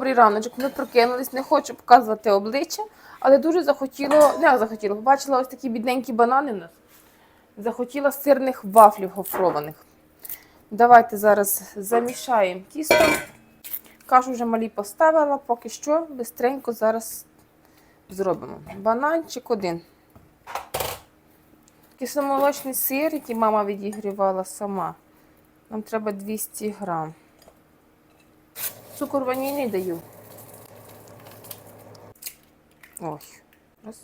Добрий раночок, ми прокинулись, не хочу показувати обличчя, але дуже захотіло, не захотіло, побачила ось такі бідненькі банани в нас. Захотіла сирних вафлів гофрованих. Давайте зараз замішаємо тісто. Кашу вже малі поставила, поки що бистренько зараз зробимо. Бананчик один. Кисломолочний сир, який мама відігрівала сама. Нам треба 200 грам. Цукор ванільний даю. Ой. Раз.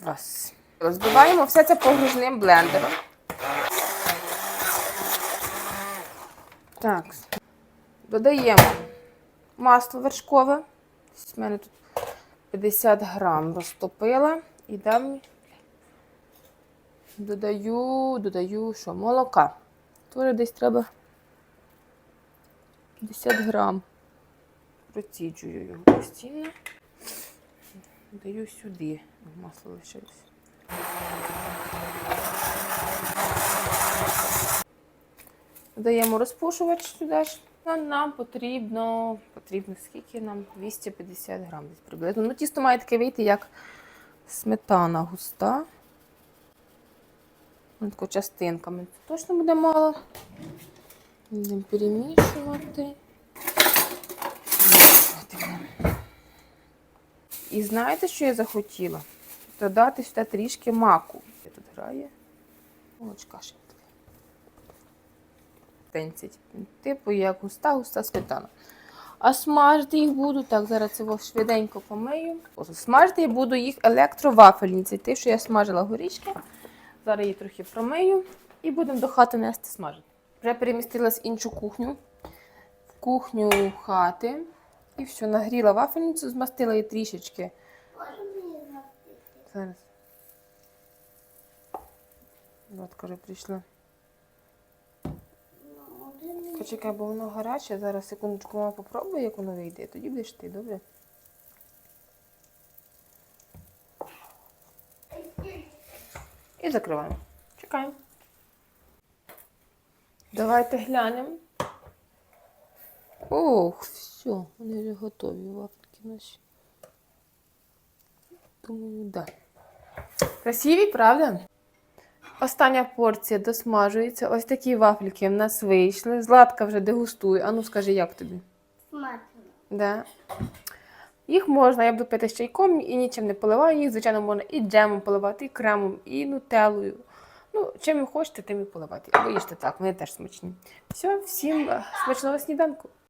Два. Розбиваємо все це погружним блендером. Так. Додаємо масло вершкове. Ось У мене тут 50 грам розтопила. І дам. Додаю, додаю що? Молока. Тоже десь треба 50 грам. Проціджую його постійно. Даю сюди. Масло лишилось. Додаємо розпушувач сюди ж. Нам потрібно, потрібно скільки нам? 250 грам десь приблизно. Ну, тісто має таке вийти, як сметана густа. Тако частинками. Це точно буде мало. Будемо перемішувати. І знаєте, що я захотіла? Додати сюди трішки маку. Де тут грає? Молочка ще Типу як густа, густа сметана. А смажити їх буду, так, зараз це швиденько помию. Смажити я буду їх електровафельниці. Те, що я смажила горішки. Зараз її трохи промию і будемо до хати нести смажити. Вже перемістилась в іншу кухню. В кухню хати. І все, нагріла вафельницю, змастила її трішечки. Зараз. От, каже, прийшла. Почекай, бо воно гаряче. Зараз секундочку мама попробує, як воно вийде. Тоді будеш ти, добре? І закриваємо. Чекаємо. Давайте глянемо. Ох, все, вони вже готові вафельки наші. Думаю, да. Красиві, правда? Остання порція досмажується. Ось такі вафельки в нас вийшли. Златка вже дегустує. Ану, скажи, як тобі? Смачно. Да. Їх можна, я буду пити з чайком і нічим не поливаю. Їх, звичайно, можна і джемом поливати, і кремом, і нутеллою. Ну, чим ви хочете, тим і поливати. Або їжте так, вони теж смачні. Все, всім е, смачного сніданку.